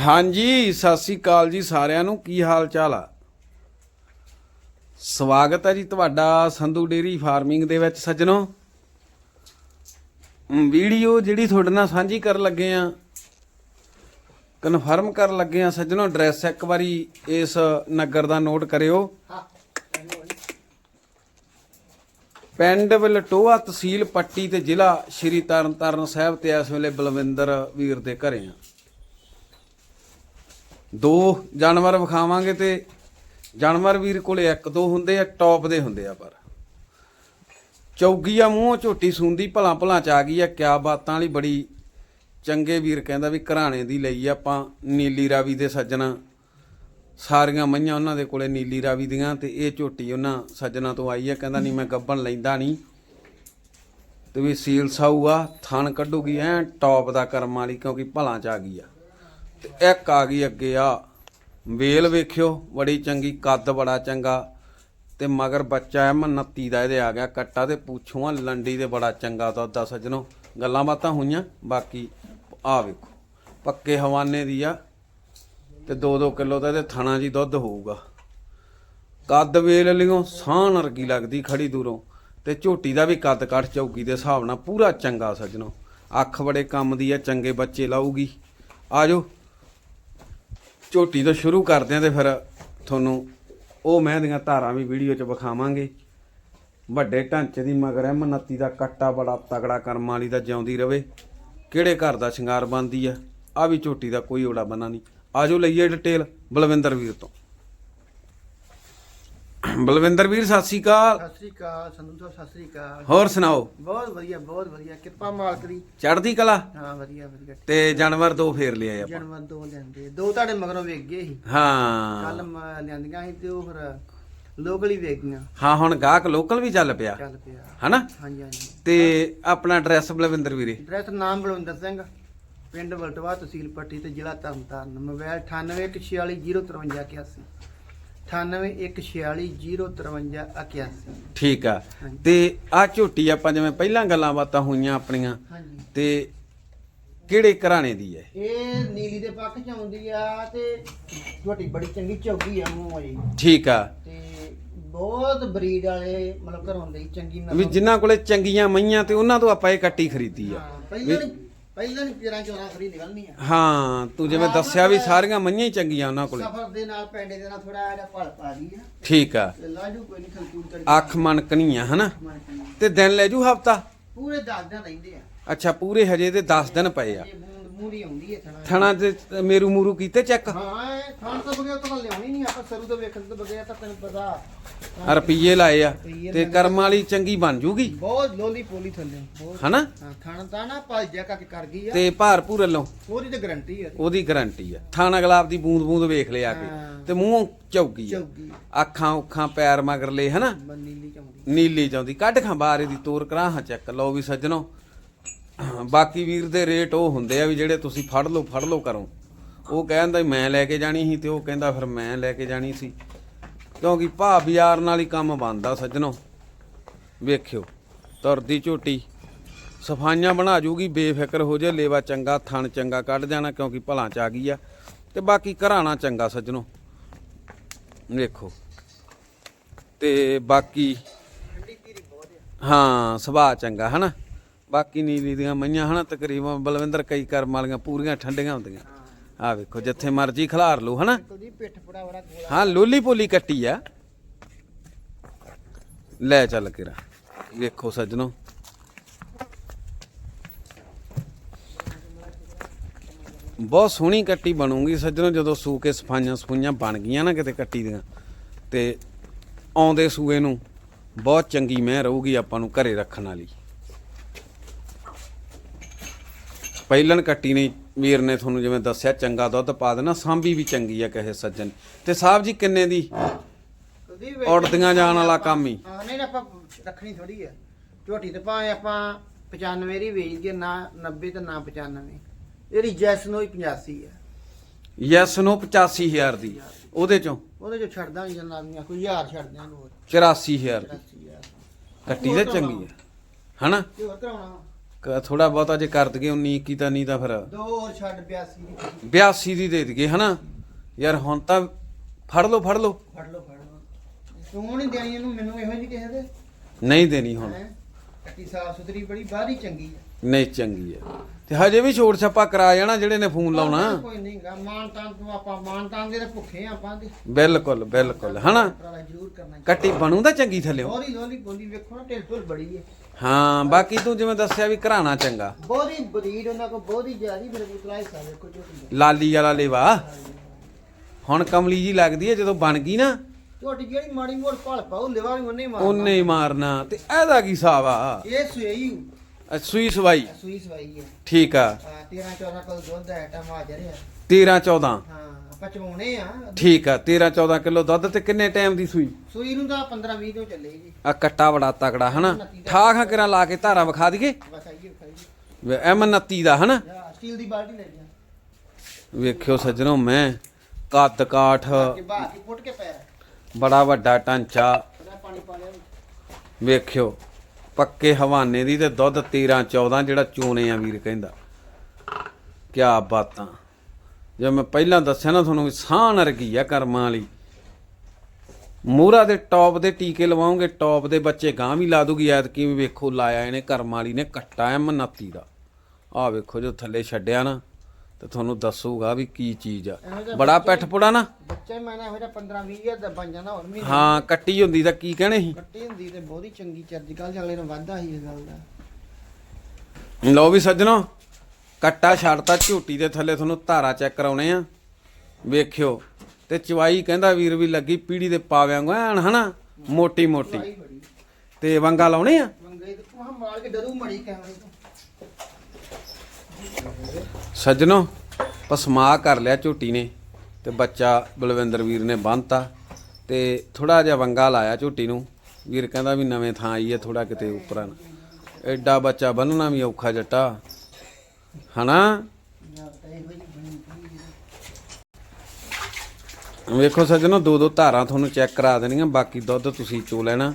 ਹਾਂਜੀ, ਸਤਿ ਸ੍ਰੀ ਅਕਾਲ ਜੀ ਸਾਰਿਆਂ ਨੂੰ। ਕੀ ਹਾਲ ਚਾਲ ਆ? ਸਵਾਗਤ ਹੈ ਜੀ ਤੁਹਾਡਾ ਸੰਧੂ ਡੇਰੀ ਫਾਰਮਿੰਗ ਦੇ ਵਿੱਚ ਸੱਜਣੋ। ਵੀਡੀਓ ਜਿਹੜੀ ਤੁਹਾਡੇ ਨਾਲ ਸਾਂਝੀ ਕਰਨ ਲੱਗੇ ਆ ਕਨਫਰਮ ਕਰਨ ਲੱਗੇ ਆ ਸੱਜਣੋ ਐਡਰੈਸ ਇੱਕ ਵਾਰੀ ਇਸ ਨਗਰ ਦਾ ਨੋਟ ਕਰਿਓ। ਪਿੰਡ ਵਲਟੋਆ ਤਹਿਸੀਲ ਪੱਟੀ ਤੇ ਜ਼ਿਲ੍ਹਾ ਸ਼੍ਰੀ ਤਰਨਤਾਰਨ ਸਾਹਿਬ ਤੇ ਇਸ ਵੇਲੇ ਬਲਵਿੰਦਰ ਵੀਰ ਦੇ ਘਰੇ ਆ। ਦੋ ਜਾਨਵਰ ਵਿਖਾਵਾਂਗੇ ਤੇ ਜਾਨਵਰ ਵੀਰ ਕੋਲੇ ਇੱਕ, ਦੋ ਹੁੰਦੇ ਆ, ਟੌਪ ਦੇ ਹੁੰਦੇ ਆ ਪਰ। ਚੌਗੀ ਆ ਮੂੰਹੋਂ, ਝੋਟੀ ਸੁੰਦੀ, ਭਲਾ ਭਲਾ ਚ ਆ ਗਈ ਆ, ਕਿਆ ਬਾਤਾਂ ਵਾਲੀ ਬੜੀ ਚੰਗੇ ਵੀਰ ਕਹਿੰਦਾ ਵੀ ਘਰਾਣੇ ਦੀ ਲਈ ਆਪਾਂ ਨੀਲੀ ਰਾਵੀ ਦੇ ਸੱਜਣਾ। ਸਾਰੀਆਂ ਮਈਆਂ ਉਹਨਾਂ ਦੇ ਕੋਲੇ ਨੀਲੀ ਰਾਵੀ ਦੀਆਂ ਤੇ ਇਹ ਝੋਟੀ ਉਹਨਾਂ ਸੱਜਣਾ ਤੋਂ ਆਈ ਆ, ਕਹਿੰਦਾ ਨਹੀਂ ਮੈਂ ਗੱਬਣ ਲੈਂਦਾ ਨਹੀਂ। ਤੇ ਵੀ ਸੀਲ ਸਾਊ ਆ, ਥਣ ਕੱਢੂਗੀ ਐ, ਟੌਪ ਦਾ ਕਰਮ ਵਾਲੀ ਕਿਉਂਕਿ ਭਲਾ ਚ ਆ ਗਈ ਆ। ਤੇ ਇੱਕ ਆ ਗਈ ਅੱਗੇ ਆ। ਵੇਲ ਵੇਖਿਓ, ਬੜੀ ਚੰਗੀ, ਕੱਦ ਬੜਾ ਚੰਗਾ। ਤੇ ਮਗਰ ਬੱਚਾ ਐ 29 ਦਾ, ਇਹਦੇ ਆ ਗਿਆ ਕੱਟਾ ਤੇ ਪੂਛੂਆਂ, ਲੰਡੀ ਦੇ ਬੜਾ ਚੰਗਾ ਦੁੱਧ ਆ ਸੱਜਣੋ। ਗੱਲਾਂ ਬਾਤਾਂ ਹੋਈਆਂ, ਬਾਕੀ ਆ ਵੇਖੋ। ਪੱਕੇ ਹਵਾਨੇ ਦੀ ਆ ਤੇ 2-2 ਕਿਲੋ ਦਾ ਇਹਦੇ ਥਣਾ ਜੀ ਦੁੱਧ ਹੋਊਗਾ। ਕੱਦ ਵੇਲ ਲਿਓ ਸਾਹ ਨਰਗੀ ਲੱਗਦੀ ਖੜੀ ਦੂਰੋਂ। ਤੇ ਝੋਟੀ ਦਾ ਵੀ ਕੱਦ ਕੱਟ ਚੌਕੀ ਦੇ ਹਿਸਾਬ ਨਾਲ ਪੂਰਾ ਚੰਗਾ ਸੱਜਣੋ। ਅੱਖ ਬੜੇ ਕੰਮ ਦੀ ਆ, ਚੰਗੇ ਬੱਚੇ ਲਾਊਗੀ। ਆਜੋ ਝੋਟੀ ਤੋਂ ਸ਼ੁਰੂ ਕਰਦੇ ਆਂ ਤੇ ਫਿਰ ਤੁਹਾਨੂੰ ਉਹ ਮੈਂ ਦੀਆਂ ਧਾਰਾਂ ਵੀ ਵੀਡੀਓ 'ਚ ਵਿਖਾਵਾਂਗੇ। ਵੱਡੇ ਢਾਂਚੇ ਦੀ ਮਗਰ ਹੈ 29 ਦਾ ਕੱਟਾ ਬੜਾ ਤਗੜਾ ਕਰਮ ਵਾਲੀ ਦਾ ਜਿਉਂਦੀ ਰਵੇ। ਕਿਹੜੇ ਘਰ ਦਾ ਸ਼ਿੰਗਾਰ ਬੰਦੀ ਆ ਆ ਵੀ ਝੋਟੀ ਦਾ ਕੋਈ ਓੜਾ ਬਣਾ ਨਹੀਂ। ਆਜੋ ਲਈਏ ਡਿਟੇਲ ਬਲਵਿੰਦਰ ਵੀਰ ਤੋਂ। ਬਲਵਿੰਦਰ ਵੀਰ ਸਤਿ ਸ੍ਰੀ ਅਕਾਲ। ਸਤਿ ਸ੍ਰੀ ਅਕਾਲ ਸੰਧੂ ਸਾਹਿਬ ਸਤਿ ਸ੍ਰੀ ਅਕਾਲ। ਹੋਰ ਸੁਣਾਓ? ਬਹੁਤ ਵਧੀਆ ਬਹੁਤ ਵਧੀਆ। ਕਿਰਪਾ ਮਾਲਕ ਦੀ। ਚੜ੍ਹਦੀ ਕਲਾ? ਹਾਂ ਵਧੀਆ ਵਧੀਆ। ਤੇ ਜਾਨਵਰ ਦੋ ਫੇਰ ਲਿਆਏ ਆਪਾਂ। ਜਨਮ ਦੋ ਲੈਂਦੇ ਦੋ ਤੁਹਾਡੇ ਮਗਰੋਂ ਵੇਖ ਗਏ ਸੀ। ਹਾਂ। ਕੱਲ ਲਿਆਂਦੀਆਂ ਸੀ ਤੇ ਉਹ ਫਿਰ ਲੋਕਲ ਹੀ ਵੇਖ ਗਈਆਂ। ਹਾਂ ਹੁਣ ਗਾਹਕ ਲੋਕਲ ਵੀ ਚੱਲ ਪਿਆ। ਚੱਲ ਪਿਆ। ਹਨਾ? ਹਾਂਜੀ ਹਾਂਜੀ। ਤੇ ਆਪਣਾ ਐਡਰੈਸ ਬਲਵਿੰਦਰ ਵੀਰੇ? ਐਡਰੈਸ ਨਾਮ ਬਲਵਿੰਦਰ ਸਿੰਘ। ਪਿੰਡ ਵਲਟਵਾ ਤਹਿਸੀਲ ਪੱਟੀ ਤੇ ਜ਼ਿਲ੍ਹਾ ਤਰਨਤਾਰਨ। ਮੋਬਾਈਲ 9814605381 9814605381 ਠੀਕ ਆ ਤੇ ਆ ਝੋਟੀ ਆਪਾਂ ਜਿਵੇਂ ਪਹਿਲਾਂ ਗੱਲਾਂ ਬਾਤਾਂ ਹੋਈਆਂ ਆਪਣੀਆਂ ਹਾਂਜੀ ਤੇ ਕਿਹੜੇ ਘਰਾਣੇ ਦੀ ਹੈ ਇਹ ਨੀਲੀ ਦੇ ਪੱਖ ਚ ਆਉਂਦੀ ਆ ਤੇ ਝੋਟੀ ਬੜੀ ਚੰਗੀ ਚੌਗੀ ਆ ਮੂੰਹ ਵਾਲੀ ਠੀਕ ਆ ਤੇ ਬਹੁਤ ਬਰੀਡ ਵਾਲੇ ਮਤਲਬ ਘਰੋਂ ਦੇ ਚੰਗੀ ਵੀ ਜਿਨ੍ਹਾਂ ਕੋਲੇ ਚੰਗੀਆਂ ਮਈਆਂ ਤੇ ਉਹਨਾਂ ਤੋਂ ਆਪਾਂ ਇਹ ਕੱਟੀ ਖਰੀਦੀ ਆ ਹਾਂ, ਪਹਿਲਾਂ ਨਹੀਂ ਪਹਿਲਾਂ ਨਹੀਂ 13 14 ਖਰੀ ਨਿਕਲਣੀ ਆ। ਹਾਂ ਤੂੰ ਜਿਵੇਂ ਦੱਸਿਆ ਵੀ ਸਾਰੀਆਂ ਮਈਆਂ ਹੀ ਚੰਗੀਆਂ ਉਹਨਾਂ ਕੋਲੇ। ਸਫਰ ਦੇ ਨਾਲ ਪੈਂਡੇ ਦੇ ਨਾਲ ਥੋੜਾ ਜਿਹਾ ਭਲ ਪਾ ਦੀ ਆ। ਠੀਕ ਆ। ਤੇ ਲਾਜੂ ਕੋਈ ਨਹੀਂ ਖਲਕੂਰ ਕਰ ਅੱਖ ਮਣਕਣੀਆਂ ਹਨਾ? ਤੇ ਦਿਨ ਲੈ ਜੂ ਹਫਤਾ? ਪੂਰੇ 10 ਦਿਨ ਰਹਿੰਦੇ ਆ। ਅੱਛਾ ਪੂਰੇ ਹਜੇ ਤੇ 10 ਦਿਨ ਪਏ ਆ। ਇਹ ਮੂਰੀ ਆਉਂਦੀ ਹੈ ਥਣਾ ਥਣਾ ਤੇ ਮੇਰੂ ਮੂਰੂ ਕੀਤੇ ਚੈੱਕ ਹਾਂ ਇਹ ਤੋਂ ਬਗੈਰ ਤਾਂ ਲਿਆਉਣੀ ਨਹੀਂ ਆਪਾਂ ਸਰੂ ਤੋਂ ਵੇਖਣ ਤੋਂ ਬਗੈਰ ਤਾਂ ਤੈਨੂੰ ਪਤਾ। ਰੁਪਈਏ ਲਾਏ ਆ ਤੇ ਕਰਮ ਵਾਲੀ ਚੰਗੀ ਬਣ ਜੂਗੀ। ਬਹੁਤ ਲੋਲੀ ਪੋਲੀ ਥੱਲੇ ਬਹੁਤ। ਹਨਾ? ਹਾਂ ਖਾਣ ਤਾਂ ਨਾ ਪਲ ਜਾ ਕੇ ਕਰ ਗਈ ਆ। ਤੇ ਭਾਰ ਭੂਰ ਵੱਲੋਂ। ਉਹਦੀ ਤੇ ਗਰੰਟੀ ਆ। ਉਹਦੀ ਗਾਰੰਟੀ ਆ। ਥਾਣਾ ਗੁਲਾਬ ਦੀ ਬੂੰਦ ਬੂੰਦ ਵੇਖ ਲਿਆ ਕੇ। ਤੇ ਮੂੰਹੋਂ ਚੌਕੀ ਆ। ਚੌਗੀ। ਅੱਖਾਂ ਉੱਖਾਂ ਪੈਰ ਮਗਰਲੇ ਹਨਾ? ਨੀਲੀ ਚਮੜੀ ਨੀਲੀ ਜਾਂਦੀ ਕੱਢ ਖਾਂ ਬਾਹਰ ਇਹਦੀ ਤੋਰ ਕਰਾਂ ਹਾਂ ਚੱਕ ਲਓ ਵੀ ਸੱਜਣੋ। ਬਾਕੀ ਵੀਰ ਦੇ ਰੇਟ ਉਹ ਹੁੰਦੇ ਆ ਵੀ ਜਿਹੜੇ ਤੁਸੀਂ ਫੜ ਲਓ ਫੜ ਲਓ ਕਰੋ ਉਹ ਕਹਿੰਦਾ ਮੈਂ ਲੈ ਕੇ ਜਾਣੀ ਸੀ ਤੇ ਉਹ ਕਹਿੰਦਾ ਫਿਰ ਮੈਂ ਲੈ ਕੇ ਜਾਣੀ ਸੀ। ਕਿਉਂਕਿ ਭਾ ਬਾਜ਼ਾਰ ਨਾਲ ਹੀ ਕੰਮ ਬਣਦਾ ਸੱਜਣੋ। ਵੇਖਿਓ ਤੁਰਦੀ ਝੋਟੀ। ਸਫਾਈਆਂ ਬਣਾ ਜੂਗੀ, ਬੇਫਿਕਰ ਹੋ ਜੇ, ਲੇਵਾ ਚੰਗਾ, ਥਣ ਚੰਗਾ ਕੱਢ ਜਾਣਾ ਕਿਉਂਕਿ ਭਲਾਂ ਚ ਆ ਗਈ ਆ। ਤੇ ਬਾਕੀ ਘਰਾਣਾ ਚੰਗਾ ਸੱਜਣੋ। ਵੇਖੋ। ਤੇ ਬਾਕੀ ਹਾਂ, ਸੁਭਾਅ ਚੰਗਾ, ਹਨਾ? ਬਾਕੀ ਨੀਲੀ ਦੀਆਂ ਮਈਆਂ ਹਨਾ ਤਕਰੀਬਨ ਬਲਵਿੰਦਰ ਕਈ ਕਰਮ ਵਾਲੀਆਂ ਪੂਰੀਆਂ ਠੰਡੀਆਂ ਹੁੰਦੀਆਂ। ਆ ਵੇਖੋ ਜਿੱਥੇ ਮਰਜ਼ੀ ਖਿਲਾਰ ਲਓ ਹਨਾ? ਹਾਂ ਲੋਲੀ ਪੋਲੀ ਕੱਟੀ ਆ। ਲੈ ਚੱਲ ਕੇ ਰਾ ਵੇਖੋ ਸੱਜਣੋ। ਬਹੁਤ ਸੋਹਣੀ ਕੱਟੀ ਬਣੂਗੀ ਸੱਜਣੋ ਜਦੋਂ ਸੂ ਕੇ ਸਫਾਈਆਂ ਸਫੂਈਆਂ ਬਣ ਗਈਆਂ ਨਾ ਕਿਤੇ ਕੱਟੀ ਦੀਆਂ। ਤੇ ਆਉਂਦੇ ਸੂਏ ਨੂੰ ਬਹੁਤ ਚੰਗੀ ਮਹਿ ਰਹੂਗੀ ਆਪਾਂ ਨੂੰ ਘਰੇ ਰੱਖਣ ਵਾਲੀ। ਪਹਿਲਣ ਕੱਟੀ ਨੇ ਵੀਰ ਨੇ ਤੁਹਾਨੂੰ ਜਿਵੇਂ ਦੱਸਿਆ ਚੰਗਾ ਦੁੱਧ ਪਾ ਦੇਣਾ ਸਾਂਭੀ ਵੀ ਚੰਗੀ ਆ ਕਹੇ ਸੱਜਣ। ਤੇ ਸਾਹਿਬ ਜੀ ਕਿੰਨੇ ਦੀ? ਉੜਦੀਆਂ ਜਾਣ ਵਾਲਾ ਕੰਮ ਹੀ। ਹਾਂ ਨਹੀਂ ਆਪਾਂ ਰੱਖਣੀ ਥੋੜੀ ਆ। ਝੋਟੀ ਤੇ ਭਾਵੇਂ ਆਪਾਂ 95 ਦੀ ਵੇਚ ਗਏ ਨਾ 90 ਤੇ ਨਾ 95 ਇਹਦੀ ਜੈਸ ਨੂੰ ਹੀ 85 ਆ। ਯੈਸ ਨੂੰ 85000 ਦੀ। ਉਹਦੇ ਚੋਂ? ਉਹਦੇ ਚੋਂ ਛੱਡਦਾ ਨਹੀਂ ਜਨਾਨੀਆਂ ਕੋਈ ਹਜ਼ਾਰ ਛੱਡ ਦਿਆਂ ਹੋਰ 84000 ਦੀ। 84 ਹਜ਼ਾਰ। ਕੱਟੀ ਤੇ ਚੰਗੀ ਆ। ਹਨਾ? ਤੇ ਹੋਰ ਕਰਾਉਣਾ। ਵਾ? ਥੋੜਾ ਬਹੁਤਾ ਜੇ ਕਰ ਦਈਏ 19 21 ਤਾਂ ਨਹੀਂ ਤਾਂ ਫਿਰ ਦੋ ਹੋਰ ਛੱਡ 82 ਦੀ 82 ਦੀ ਦੇ ਦਈਏ ਹਨਾ? ਯਾਰ ਹੁਣ ਤਾਂ ਫੜ ਲਓ ਫੜ ਲਓ। ਫੜ ਲਓ ਫੜ ਲਓ। ਤੂੰ ਨਹੀਂ ਦੇਣੀ ਇਹਨੂੰ ਮੈਨੂੰ ਇਹੋ ਜਿਹੀ ਕਿਸੇ ਦੇ? ਨਹੀਂ ਦੇਣੀ ਹੁਣ। ਕੱਟੀ ਸਾਫ਼ ਸੁਥਰੀ ਬੜੀ ਬਾਹਰੀ ਚੰਗੀ ਹੈ ਨਹੀਂ ਚੰਗੀ ਹੈ ਤੇ ਹਜੇ ਵੀ ਛੋੜ ਛੱਪਾ ਕਰਾ ਜਾਣਾ ਜਿਹੜੇ ਨੇ ਫੋਨ ਲਾਉਣਾ। ਕੋਈ ਨਹੀਂ ਗਾ ਮਾਨ ਤਾਂ ਤੂੰ ਆਪਾਂ ਮਾਨ ਤਾਂ ਦੇ ਤਾਂ ਭੁੱਖੇ ਆ ਆਪਾਂ ਦੇ। ਬਿਲਕੁਲ ਬਿਲਕੁਲ ਹਨਾ? ਭਰਾ ਜ਼ਰੂਰ ਕਰਨਾ ਕੱਟੀ ਬਣੂ ਤਾਂ ਚੰਗੀ ਥੱਲੇ ਲੋਰੀ ਲੋਰੀ ਬੋਲੀ ਵੇਖੋ ਨਾ ਢਿੱਲ ਢੁੱਲ ਬੜੀ ਹੈ ਹਾਂ ਬਾਕੀ ਤੂੰ ਜਿਵੇਂ ਦੱਸਿਆ ਵੀ ਘਰਾਣਾ ਚੰਗਾ। ਬਹੁਤੀ ਬਰੀਡ ਉਹਨਾਂ ਕੋ ਬਹੁਤੀ ਜ਼ਿਆਦੀ ਮੇਰੇ ਕੋਲ ਤਲਾਈ ਸਾ ਵੇਖੋ ਝੋਟੀ ਲਾਲੀ ਵਾਲਾ ਲੇਵਾ। ਹੁਣ ਕਮਲੀ ਜੀ ਲੱਗਦੀ ਹੈ ਜਦੋਂ ਬਣ ਗਈ ਨਾ ਝੋਟੀ ਜਿਹੜੀ ਮਾੜੀ ਮੋੜ ਭਲ ਪਾਉ ਲਿਵਾ ਵੀ ਉਹਨੇ ਮਾਰ ਉਹਨੇ ਹੀ ਮਾਰਨਾ। ਤੇ ਇਹਦਾ ਕੀ ਹਿਸਾਬ ਆ? ਇਹ ਸੂਈ ਅ, ਸੂਈ ਸਵਾਈ? ਸੂਈ ਸਵਾਈ ਹੈ ਠੀਕ ਆ। ਆ 13 14 ਕੋਲ ਦੁੱਧ ਹੈ ਟਮਾਟਰ ਹੈ 13 14 ਹਾਂ ਆਪਾਂ ਚਵਾਉਣੇ ਆ। ਠੀਕ ਆ 13 14 ਕਿਲੋ ਦੁੱਧ ਤੇ ਕਿੰਨੇ ਟਾਈਮ ਦੀ ਸੂਈ? ਸੂਈ ਨੂੰ ਤਾਂ 15 20 ਤੋਂ ਚੱਲੇ ਜੀ। ਆ ਕੱਟਾ ਬੜਾ ਤਕੜਾ ਹਨਾ? ਠਾ ਖਾ ਕਿਰਾਂ ਲਾ ਕੇ ਧਾਰਾ ਵਿਖਾ ਦਈਏ? ਬਸ ਆਈਏ ਖਾਈਏ ਐਮ 29 ਦਾ ਹਨਾ? ਜਾ ਸਟੀਲ ਦੀ ਬਾਲਟੀ ਲੈ ਜਾ ਵੇਖਿਓ ਸੱਜਣੋ ਮੈਂ ਕੱਦ ਕਾਠ। ਕਿ ਬਾਹਰ ਕੇ ਪੁੱਟ ਕੇ ਪੈਰ ਬੜਾ ਵੱਡਾ ਲਿਆ ਵੇਖਿਓ ਪੱਕੇ ਹਵਾਨੇ ਦੀ ਤੇ ਦੁੱਧ 13 14 ਜਿਹੜਾ ਚੋਣੇ ਆ ਵੀਰ ਕਹਿੰਦਾ। ਕਿਆ ਬਾਤਾਂ। ਜੇ ਮੈਂ ਪਹਿਲਾਂ ਦੱਸਿਆ ਨਾ ਤੁਹਾਨੂੰ ਸਾਹ ਨਰਗੀ ਆ ਕਰਮਾਂ ਵਾਲੀ। ਮੂਰਾ ਦੇ ਟੌਪ ਦੇ ਟੀਕੇ ਲਵਾਉਂਗੇ ਟੌਪ ਦੇ ਬੱਚੇ ਗਾਂ ਵੀ ਲਾ ਦੂਗੀ ਐਤ ਕੀ ਵੇਖੋ ਲਾਇਆ ਇਹਨੇ ਕਰਮਾਂ ਵਾਲੀ ਨੇ ਕੱਟਾ ਐਮ 29 ਦਾ। ਆ ਵੇਖੋ ਜੋ ਥੱਲੇ ਛੱਡਿਆ ਨਾ ਤੇ ਤੁਹਾਨੂੰ ਦੱਸੂਗਾ ਵੀ ਕੀ ਚੀਜ਼ ਆ। ਬੜਾ ਪਿੱਠ ਪੁੜਾ ਨਾ। ਬੱਚਾ ਹੀ ਮੈਂ ਨਾ ਇਹੋ ਜਿਹਾ 15 20 ਹਜ਼ਾਰ ਦਾ ਬਣ ਜਾਂਦਾ ਹੋਰ ਮਹੀਨੇ ਹਾਂ ਕੱਟੀ ਹੁੰਦੀ ਤਾਂ ਕੀ ਕਹਿਣੇ ਸੀ? ਕੱਟੀ ਹੁੰਦੀ ਤੇ ਬਹੁਤ ਹੀ ਚੰਗੀ ਚੱਜ ਕੱਲ ਅਗਲੇ ਨੂੰ ਵਾਧਾ ਸੀ ਇਸ ਗੱਲ ਦਾ। ਲਓ ਵੀ ਸੱਜਣੋ ਕੱਟਾ ਛੱਡਤਾ ਝੋਟੀ ਦੇ ਥੱਲੇ ਤੁਹਾਨੂੰ ਧਾਰਾ ਚੈੱਕ ਕਰਾਉਣੇ ਆ। ਵੇਖਿਓ ਤੇ ਚਵਾਈ ਕਹਿੰਦਾ ਵੀਰ ਵੀ ਲੱਗੀ ਪੀੜੀ ਦੇ ਪਾਵਿਆਂ ਐਨ ਹਨਾ ਮੋਟੀ ਮੋਟੀ। ਭਾਈ ਬੜੀ। ਤੇ ਵੰਗਾ ਲਾਉਣੇ ਆ? ਮੰਗੇ ਤੇ ਤੂੰ ਮਾਰ ਕੇ ਡਰੂ ਮੜੀ ਕੈਮਰੇ ਤੋਂ। ਸੱਜਣੋ ਪਸਮਾ ਕਰ ਲਿਆ ਝੋਟੀ ਨੇ। ਤੇ ਬੱਚਾ ਬਲਵਿੰਦਰ ਵੀਰ ਨੇ ਬੰਨਤਾ ਤੇ ਥੋੜਾ ਜਿਹਾ ਵੰਗਾ ਲਾਇਆ ਝੋਟੀ ਨੂੰ। ਵੀਰ ਕਹਿੰਦਾ ਵੀ ਨਵੇਂ ਥਾਂ ਆਈ ਹੈ ਥੋੜਾ ਕਿਤੇ ਉੱਪਰਾਂ ਨਾ। ਐਡਾ ਬੱਚਾ ਬੰਨਣਾ ਵੀ ਔਖਾ ਜੱਟਾ। ਹਨਾ। ਵੇਖੋ ਸੱਜਣੋ ਦੋ ਦੋ ਧਾਰਾਂ ਤੁਹਾਨੂੰ ਚੈੱਕ ਕਰਾ ਦੇਣੀਆਂ ਬਾਕੀ ਦੁੱਧ ਤੁਸੀਂ ਚੋ ਲੈਣਾ।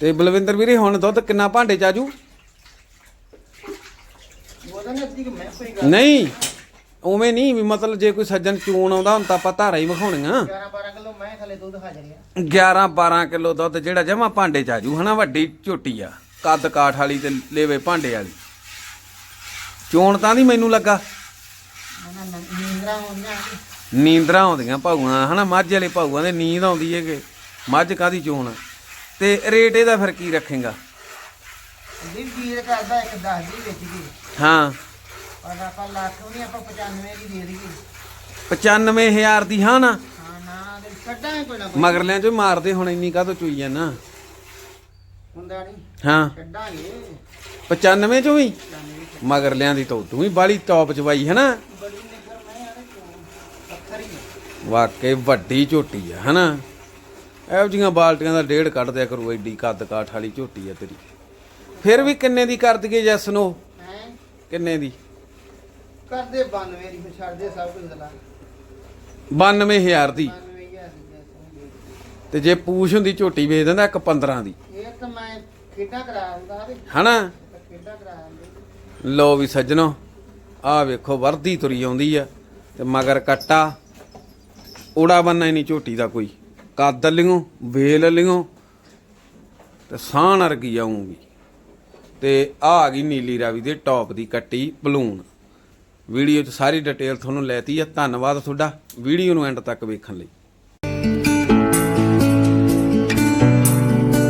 ਤੇ ਬਲਵਿੰਦਰ ਵੀਰੇ ਹੁਣ ਦੁੱਧ ਕਿੰਨਾ ਭਾਂਡੇ ਚ ਆਜੂ ਨਹੀਂ। ਉਵੇਂ ਨਹੀਂ ਵੀ ਮਤਲਬ ਜੇ ਕੋਈ ਸੱਜਣ ਚੂਣ ਆਉਂਦਾ ਹੁਣ ਤਾਂ ਆਪਾਂ ਧਾਰਾਂ ਹੀ ਵਿਖਾਉਣੀਆਂ। 11 12 ਕਿਲੋ ਮੈਂ ਥਲੇ ਦੁੱਧ ਹਾਜ਼ਰ ਆ। 11 12 ਕਿਲੋ ਦੁੱਧ ਜਿਹੜਾ ਜਮਾ ਭਾਂਡੇ ਚ ਆਜੂ ਹਨਾ ਵੱਡੀ ਝੋਟੀ ਆ ਕੱਦ ਕਾਠ ਵਾਲੀ ਤੇ ਲੇਵੇ ਭਾਂਡੇ ਵਾਲੀ। ਚੋਣ ਤਾਂ ਨਹੀਂ ਮੈਨੂੰ ਲੱਗਾ। ਨੀਂਦਰਾ ਆਉਂਦੀਆਂ ਭਾਊਆਂ ਹਨਾ ਮੱਝ ਵਾਲੇ ਭਾਊਆਂ ਦੇ ਨੀਂਦ ਆਉਂਦੀ ਹੈ ਕਿ ਮੱਝ ਕਾਦੀ ਚੋਣ? ਤੇ ਰੇਟ ਇਹਦਾ ਫਿਰ ਕੀ ਰੱਖੇਗਾ? ਜੀ ਵੀਰ ਕਰਦਾ ਇੱਕ 10 ਦੀ ਵਿੱਚ ਹਾਂ। ਪਰ ਆਪਾਂ ਲੱਖ ਨਹੀਂ ਆਪਾਂ 95 ਦੀ ਦੇ ਦਈਏ। 95000 ਦੀ ਹਾਂ ਨਾ? ਹਾਂ ਨਾ ਦੇ ਕੱਢਾਂ ਕੋਈ ਨਾ ਕੋਈ। ਮਗਰਲਿਆਂ ਚੋਂ ਹੀ ਮਾਰਦੇ ਹੁਣ ਇੰਨੀ ਕਾਹਤੋਂ ਚੋਈ ਜਾਣਾ ਹੁੰਦਾ ਨਹੀਂ ਹਾਂ। ਕੱਢਾਂਗੇ। 95 ਚੋਂ ਵੀ? ਮਗਰਲਿਆਂ ਦੀ ਤੋਂ ਤੂੰ ਵੀ ਬਾਲੀ ਟੌਪ ਚ ਬਾਈ ਹਨਾ ਬੜੀ ਨਿਗਰ ਮੈਂ ਆਲੇ ਪੱਥਰ ਹੀ ਆ। ਵਾਕਈ ਵੱਡੀ ਝੋਟੀ ਆ ਹਨਾ ਇਹੋ ਜੀਆਂ ਬਾਲਟੀਆਂ ਦਾ ਡੇਢ ਕੱਢ ਦਿਆ ਕਰੂ ਐਡੀ ਕੱਦ ਕਾਠ ਵਾਲੀ ਝੋਟੀ ਆ ਤੇਰੀ। ਫਿਰ ਵੀ ਕਿੰਨੇ ਦੀ ਕਰ ਦਈਏ ਜੈਸ ਨੂੰ ਹੈਂ? ਕਿੰਨੇ ਦੀ? ਕਰਦੇ 92 ਦੀ ਫਿਰ ਛੱਡਦੇ ਸਭ ਕੁਝ ਦਲਾ 92000 ਦੀ। 92000 ਦੀ ਜੈਸੋਂ ਤੇ ਜੇ ਪੂਛ ਹੁੰਦੀ ਝੋਟੀ ਵੇਚ ਦਿੰਦਾ ਇੱਕ 15 ਦੀ। ਇਹ ਤਾਂ ਮੈਂ ਖੇਡਾਂ ਕਰਾ ਹੁੰਦਾ ਤੇ ਹਨਾ? ਖੇਡਾਂ ਕਰਾ ਲੋ ਵੀ ਸੱਜਣੋ ਆਹ ਵੇਖੋ ਵਰਦੀ ਤੁਰੀ ਆਉਂਦੀ ਆ ਤੇ ਮਗਰ ਕੱਟਾ। ਓੜਾ ਬੰਨਾ ਹੀ ਨਹੀਂ ਝੋਟੀ ਦਾ ਕੋਈ। ਕੱਦ ਲਿਓ ਵੇਲ ਲਿਓ ਤੇ ਸਾਹ ਨਰਗੀ ਆਉਂਗੀ ਤੇ ਆ ਆ ਗਈ ਨੀਲੀ ਰਾਵੀ ਦੇ ਟੌਪ ਦੀ ਕੱਟੀ ਬਲੂਨ। ਵੀਡੀਓ 'ਚ ਸਾਰੀ ਡਿਟੇਲ ਤੁਹਾਨੂੰ ਲੈਤੀ ਆ। ਧੰਨਵਾਦ ਤੁਹਾਡਾ ਵੀਡੀਓ ਨੂੰ ਐਂਡ ਤੱਕ ਵੇਖਣ ਲਈ।